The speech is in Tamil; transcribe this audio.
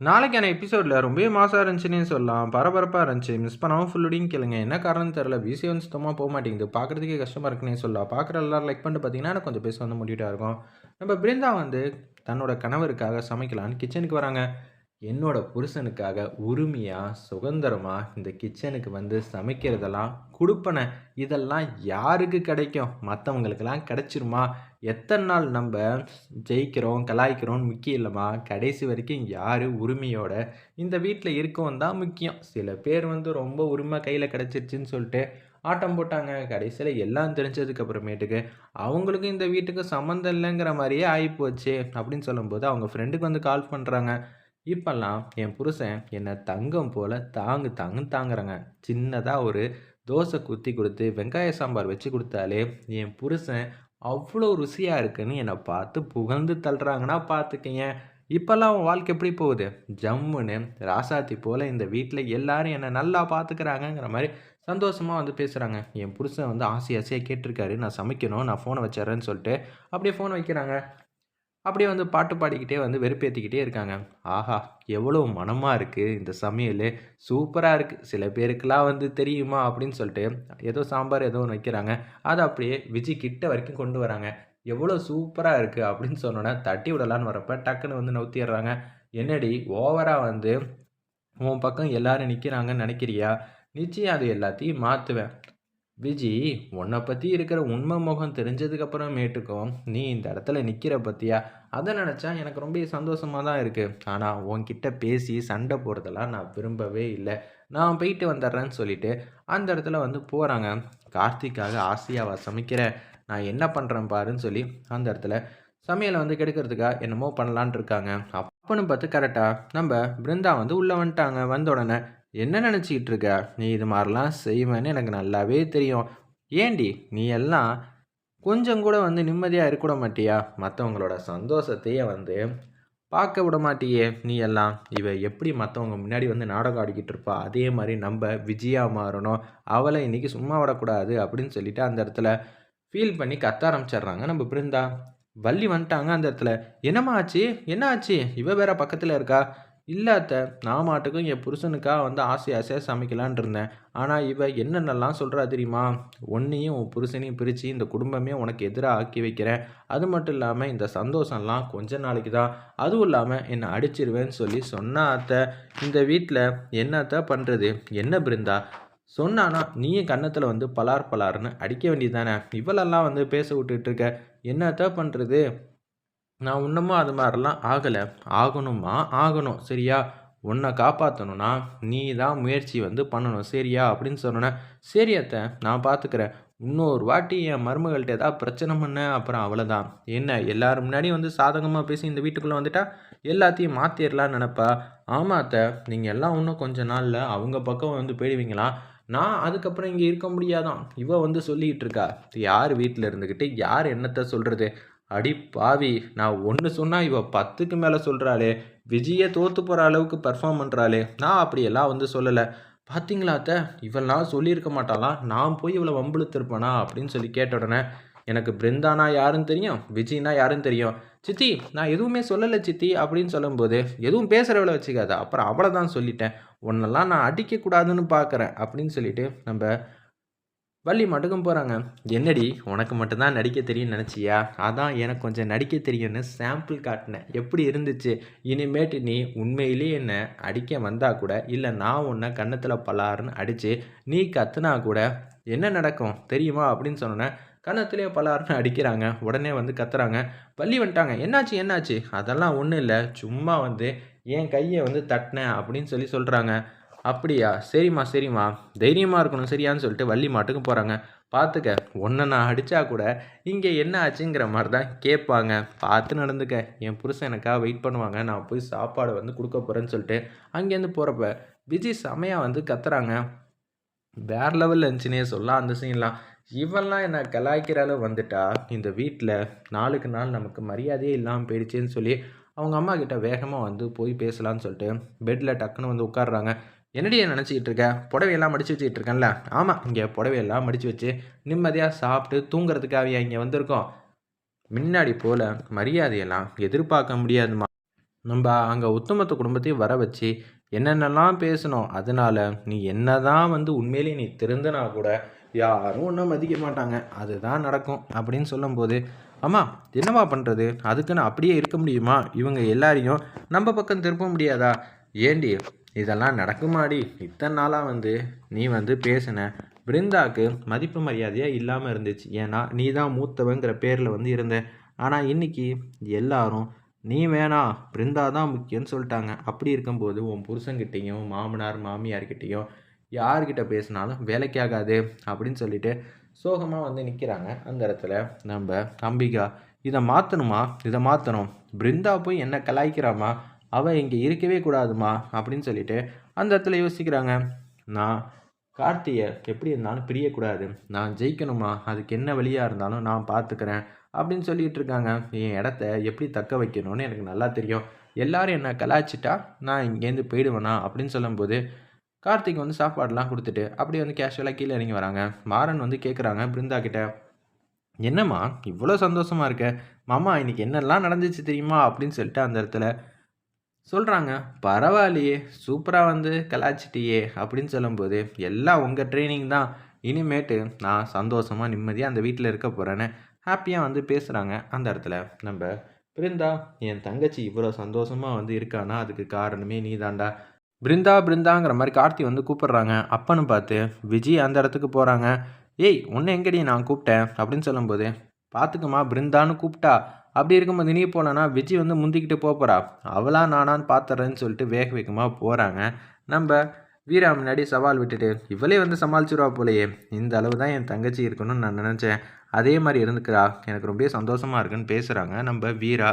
நாளைக்கான எபிசோடில் ரொம்பவே மாசாக இருந்துச்சுன்னு சொல்லலாம். பரபரப்பாக இருந்துச்சு. மிஸ் பண்ணாமல் ஃபுல்லுடையும் கேளுங்க. என்ன காரணம் தெரில பிசி வந்து சுத்தமாக போக மாட்டேங்குது. பார்க்குறதுக்கே கஷ்டமாக இருக்குன்னே சொல்லலாம். பார்க்குற எல்லாரும் லைக் பண்ணிட்டு பார்த்தீங்கன்னா எனக்கு கொஞ்சம் பேச வந்து முடிவிட்டாக இருக்கும். நம்ம பிருந்தா வந்து தன்னோட கணவருக்காக சமைக்கலான்னு கிச்சனுக்கு வராங்க. என்னோட புருஷனுக்காக உரிமையாக சுதந்திரமாக இந்த கிச்சனுக்கு வந்து சமைக்கிறதெல்லாம் கொடுப்பனை இதெல்லாம் யாருக்கு கிடைக்கும்? மற்றவங்களுக்கெல்லாம் கிடைச்சிருமா? எத்தனை நாள் நம்ம ஜெயிக்கிறோம் கலாய்க்கிறோம்னு முக்கியம் இல்லைம்மா. கடைசி வரைக்கும் யார் உரிமையோட இந்த வீட்டில் இருக்கவும் தான் முக்கியம். சில பேர் வந்து ரொம்ப உரிமை கையில் கிடச்சிருச்சின்னு சொல்லிட்டு ஆட்டம் போட்டாங்க. கடைசியில் எல்லாம் தெரிஞ்சதுக்கு அப்புறமேட்டுக்கு அவங்களுக்கும் இந்த வீட்டுக்கு சம்மந்தம் இல்லைங்கிற மாதிரியே ஆகிப்போச்சு அப்படின்னு சொல்லும்போது அவங்க ஃப்ரெண்டுக்கு வந்து கால் பண்ணுறாங்க இப்போல்லாம் என் புருஷன் என்னை தங்கம் போல் தாங்கு தாங்கு தாங்குறாங்க. சின்னதாக ஒரு தோசை குத்தி கொடுத்து வெங்காய சாம்பார் வச்சு கொடுத்தாலே என் புருஷன் அவ்வளோ ருசியாக இருக்குன்னு என்னை பார்த்து புகழ்ந்து தள்ளுறாங்கன்னா பார்த்துக்கங்க. இப்போல்லாம் அவன் வாழ்க்கை எப்படி போகுது? ஜம்முன்னு ராசாத்தி போல் இந்த வீட்டில் எல்லாரும் என்னை நல்லா பார்த்துக்கிறாங்கங்கிற மாதிரி சந்தோஷமாக வந்து பேசுகிறாங்க என் புருஷன் வந்து ஆசை ஆசையாக கேட்டிருக்காரு. நான் சமைக்கணும் நான் ஃபோனை வச்சிட்றேன்னு சொல்லிட்டு அப்படியே ஃபோனை வைக்கிறாங்க. அப்படியே வந்து பாட்டு பாடிக்கிட்டே வந்து வெறுப்பேற்றிக்கிட்டே இருக்காங்க. ஆஹா எவ்வளோ மனமாக இருக்குது இந்த சமையல் சூப்பராக இருக்குது சில பேருக்கெல்லாம் வந்து தெரியுமா அப்படின்னு சொல்லிட்டு ஏதோ சாம்பார் ஏதோ ஒன்று வைக்கிறாங்க. அதை அப்படியே விஜய் கிட்ட வரைக்கும் கொண்டு வராங்க. எவ்வளோ சூப்பராக இருக்குது அப்படின்னு சொன்னோன்னே தட்டி விடலான்னு வரப்போ டக்குன்னு வந்து நவுத்திடுறாங்க. என்னடி ஓவராக வந்து உன் பக்கம் எல்லோரும் நிற்கிறாங்கன்னு நினைக்கிறியா? நிச்சயம் அது எல்லாத்தையும் மாற்றுவேன் விஜி உன்னை பற்றி இருக்கிற உண்மை முகம் தெரிஞ்சதுக்கப்புறமேட்டுக்கும் நீ இந்த இடத்துல நிற்கிற பற்றியா அதை நினச்சா எனக்கு ரொம்ப சந்தோஷமாக தான் இருக்குது ஆனால் உன்கிட்ட பேசி சண்டை போடுறதெல்லாம் நான் விரும்பவே இல்லை. நான் போயிட்டு வந்துடுறேன்னு சொல்லிட்டு அந்த இடத்துல வந்து போகிறாங்க கார்த்திக்காக ஆசையாவா சமைக்கிற? நான் என்ன பண்ணுறேன் பாருன்னு சொல்லி அந்த இடத்துல சமையலை வந்து கெடுக்கிறதுக்காக என்னமோ பண்ணலான் இருக்காங்க. அப்பன்னு பார்த்து கரெக்டாக நம்ம பிருந்தா வந்து உள்ளே வந்துட்டாங்க. வந்த உடனே என்ன நினச்சிக்கிட்டு இருக்க நீ இது மாதிரிலாம் செய்வேன்னு எனக்கு நல்லாவே தெரியும். ஏண்டி நீ எல்லாம் கொஞ்சம் கூட வந்து நிம்மதியாக இருக்க மாட்டியா? மற்றவங்களோட சந்தோஷத்தையே வந்து பார்க்க விட மாட்டியே. நீ எல்லாம் இவ எப்படி மற்றவங்க முன்னாடி வந்து நாடகம் ஆடிக்கிட்டு இருப்பா? அதே மாதிரி நம்ம விஜயா மாறணும். அவளை இன்றைக்கி சும்மா விடக்கூடாது அப்படின்னு சொல்லிட்டு அந்த இடத்துல ஃபீல் பண்ணி கத்த ஆரம்பிச்சிடுறாங்க நம்ம பிருந்தா. வள்ளி வந்துட்டாங்க அந்த இடத்துல. என்னம்மா ஆச்சு? என்ன ஆச்சு? இவ வேற பக்கத்தில் இருக்கா? இல்லாத நான் மாட்டுக்கும் என் புருஷனுக்காக வந்து ஆசை ஆசையாக சமைக்கலான் இருந்தேன். ஆனால் இவ என்னென்னலாம் சொல்கிறா தெரியுமா? ஒன்றையும் உன் புருஷனையும் பிரித்து இந்த குடும்பமே உனக்கு எதிராக ஆக்கி வைக்கிறேன். அது மட்டும் இல்லாமல் இந்த சந்தோஷம்லாம் கொஞ்ச நாளைக்கு தான். அதுவும் இல்லாமல் என்னை அடிச்சிருவேன்னு சொல்லி சொன்னா அத்தை இந்த வீட்டில் என்னத்த பண்ணுறது என்ன பிருந்தா? சொன்னானா நீயும் கன்னத்தில் வந்து பலார் பலார்னு அடிக்க வேண்டியது தானே இவளெல்லாம் வந்து பேச விட்டுட்டு இருக்க. என்னத்த பண்ணுறது நான் இன்னமும் அது மாதிரிலாம் ஆகலை. ஆகணுமா? ஆகணும். சரியா? உன்னை காப்பாற்றணும்னா நீ தான் முயற்சி வந்து பண்ணணும். சரியா? அப்படின்னு சொன்னோன்னே சரி அத்தை நான் பார்த்துக்கிறேன். இன்னொரு வாட்டி என் மருமகள்கிட்ட ஏதாவது பிரச்சனை பண்ண அப்புறம் அவ்வளோதான் என்ன எல்லோரும் முன்னாடி வந்து சாதகமாக பேசி இந்த வீட்டுக்குள்ளே வந்துட்டா? எல்லாத்தையும் மாற்றிடலான்னு நினப்பா? ஆமாம் அத்தை நீங்கள் எல்லாம் இன்னும் கொஞ்ச நாளில் அவங்க பக்கம் வந்து போயிடுவீங்களா? நான் அதுக்கப்புறம் இங்கே இருக்க முடியாதான். இவ வந்து சொல்லிகிட்டு இருக்கா. யார் வீட்டில் இருந்துக்கிட்டு யார் என்னத்தை சொல்கிறது அடி பாவி நான் ஒன்று சொன்னால் இவள் பத்துக்கு மேலே சொல்கிறாளே விஜயை தோற்று போகிற அளவுக்கு பர்ஃபார்ம் பண்ணுறாளே நான் அப்படியெல்லாம் வந்து சொல்லலை. பார்த்தீங்களா அத்தை? இவெல்லாம் சொல்லியிருக்க மாட்டாலாம் நான் போய் இவ்வளோ வம்புழுத்திருப்பேனா? அப்படின்னு சொல்லி கேட்ட உடனே எனக்கு பிருந்தானா யாருன்னு தெரியும்? விஜய்னா யாருன்னு தெரியும்? சித்தி நான் எதுவுமே சொல்லலை சித்தி அப்படின்னு சொல்லும்போது எதுவும் பேசுகிறவளை வச்சுக்காத. அப்புறம் அவளை தான் சொல்லிட்டேன். உன்னெல்லாம் நான் அடிக்கக்கூடாதுன்னு பார்க்குறேன் அப்படின்னு சொல்லிட்டு நம்ம வள்ளி மட்டுக்கும் போகிறாங்க என்னடி உனக்கு மட்டும்தான் நடிக்க தெரியும்னு நினச்சியா? அதான் எனக்கு கொஞ்சம் நடிக்க தெரியும்னு சாம்பிள் காட்டினேன். எப்படி இருந்துச்சு? இனிமேட்டு நீ உண்மையிலே என்னை அடிக்க வந்தால் கூட இல்லை நான் உன்னை கன்னத்தில் பலாருன்னு அடித்து நீ கத்துனா கூட என்ன நடக்கும்? தெரியுமா? அப்படின்னு சொன்னேன் கன்னத்திலே பலாருன்னு அடிக்கிறாங்க. உடனே வந்து கத்துறாங்க. வள்ளி வந்துட்டாங்க. என்னாச்சு என்னாச்சு? அதெல்லாம் ஒன்றும் இல்லை. சும்மா வந்து என் கையை வந்து தட்டினேன் அப்படின்னு சொல்லி சொல்கிறாங்க அப்படியா? சரிம்மா சரிம்மா. தைரியமாக இருக்கணும் சரியான்னு சொல்லிட்டு வள்ளி மாட்டுக்கு போகிறாங்க பார்த்துக்க ஒன்றை நான் அடித்தா கூட இங்கே என்ன ஆச்சுங்கிற மாதிரி தான் கேட்பாங்க. பார்த்து நடந்துக்க. என் புருஷன் எனக்காக வெயிட் பண்ணுவாங்க. நான் போய் சாப்பாடு வந்து கொடுக்க போகிறேன்னு சொல்லிட்டு அங்கேருந்து போகிறப்ப விஜய் செமையாக வந்து கத்துறாங்க. வேறு லெவலில் இருந்துச்சுன்னே சொல்லலாம் அந்த சீன்லாம் இவெல்லாம் என்ன கலாய்க்கிறாலும் அளவு வந்துட்டா? இந்த வீட்டில் நாளுக்கு நாள் நமக்கு மரியாதையே இல்லாமல் போயிடுச்சேன்னு சொல்லி அவங்க அம்மா கிட்ட வேகமாக வந்து போய் பேசலான்னு சொல்லிட்டு பெட்டில் டக்குன்னு வந்து உட்காடுறாங்க என்னடியே நினச்சிக்கிட்டு இருக்க? புடவையெல்லாம் மடித்து வச்சுக்கிட்டு இருக்கேன்ல. ஆமாம் இங்கே புடவையெல்லாம் மடித்து வச்சு நிம்மதியாக சாப்பிட்டு தூங்குறதுக்காகவே இங்கே வந்திருக்கோம். முன்னாடி போல் மரியாதையெல்லாம் எதிர்பார்க்க முடியாதுமா. நம்ம அங்கே ஒத்துமொத்த குடும்பத்தையும் வர வச்சு என்னென்னலாம் பேசணும் அதனால நீ என்ன தான் வந்து உண்மையிலேயே நீ திருந்தினா கூட யாரும் ஒன்றும் மதிக்க மாட்டாங்க. அதுதான் நடக்கும் அப்படின்னு சொல்லும்போது ஆமாம் என்னவா பண்ணுறது அதுக்குன்னு அப்படியே இருக்க முடியுமா? இவங்க எல்லாரையும் நம்ம பக்கம் திருப்ப முடியாதா? ஏண்டி இதெல்லாம் நடக்குமாடி? இத்தனை நாளாக வந்து நீ வந்து பேசின. பிருந்தாவுக்கு மதிப்பு மரியாதையாக இல்லாமல் இருந்துச்சு. ஏன்னா நீ தான் மூத்தவங்கிற பேரில் வந்து இருந்த. ஆனால் இன்னைக்கு எல்லாரும் நீ வேணாம் பிருந்தா தான் முக்கியம்னு சொல்லிட்டாங்க. அப்படி இருக்கும்போது உன் புருஷங்கிட்டேயும் மாமனார் மாமியார்கிட்டேயும் யார்கிட்ட பேசினாலும் வேலைக்கு ஆகாது அப்படின்னு சொல்லிட்டு சோகமாக வந்து நிற்கிறாங்க அந்த இடத்துல நம்ம அம்பிகா இதை மாற்றணுமா இதை மாற்றணும் பிருந்தா போய் என்ன கலாய்க்கிறாமா அவள் இங்கே இருக்கவே கூடாதுமா அப்படின்னு சொல்லிட்டு அந்த இடத்துல யோசிக்கிறாங்க. நான் கார்த்தியை எப்படி இருந்தாலும் பிரியக்கூடாது. நான் ஜெயிக்கணுமா? அதுக்கு என்ன வழியாக இருந்தாலும் நான் பார்த்துக்கிறேன் அப்படின்னு சொல்லிட்டு இருக்காங்க. என் இடத்த எப்படி தக்க வைக்கணும்னு எனக்கு நல்லா தெரியும். எல்லாரும் என்னை கலாய்ச்சிட்டா நான் இங்கேருந்து போயிடுவேனா அப்படின்னு சொல்லும்போது கார்த்திக் வந்து சாப்பாடெலாம் கொடுத்துட்டு அப்படியே வந்து கேஷுவலாக கீழே இறங்கி வராங்க. மாறன் வந்து கேட்குறாங்க பிருந்தா கிட்ட. என்னம்மா இவ்வளோ சந்தோஷமாக இருக்க? மாமா இன்றைக்கி என்னெல்லாம் நடந்துச்சு தெரியுமா? அப்படின்னு சொல்லிட்டு அந்த இடத்துல சொல்கிறாங்க பரவாயில்லையே சூப்பராக வந்து கலாச்சிட்டியே அப்படின்னு சொல்லும்போது எல்லாம் உங்கள் ட்ரைனிங் தான். இனிமேட்டு நான் சந்தோஷமாக நிம்மதியாக அந்த வீட்டில் இருக்க போகிறேன்னு ஹாப்பியாக வந்து பேசுகிறாங்க அந்த இடத்துல நம்ம பிருந்தா என் தங்கச்சி இவ்வளோ சந்தோஷமாக வந்து இருக்கானா? அதுக்கு காரணமே நீ தாண்டா பிருந்தா பிருந்தாங்கிற மாதிரி கார்த்தி வந்து கூப்பிட்றாங்க. அப்பன்னு பார்த்து விஜய் அந்த இடத்துக்கு போகிறாங்க ஏய் உன்னை எங்கடி நான் கூப்பிட்டேன்? அப்படின்னு சொல்லும்போது பார்த்துக்கம்மா பிருந்தான்னு கூப்பிட்டா அப்படி இருக்கும்போது நீ போனேன்னா விஜய் வந்து முந்திக்கிட்டு போகிறா அவளா நானான்னு பார்த்துறேன்னு சொல்லிட்டு வேக வேகமாக போகிறாங்க நம்ம வீரா முன்னாடி சவால் விட்டுட்டு இவளே வந்து சமாளிச்சிருவா போலையே. இந்த அளவு தான் என் தங்கச்சி இருக்கணும்னு நான் நினச்சேன். அதே மாதிரி இருந்துக்கிறா. எனக்கு ரொம்ப சந்தோஷமாக இருக்குன்னு பேசுகிறாங்க நம்ம வீரா.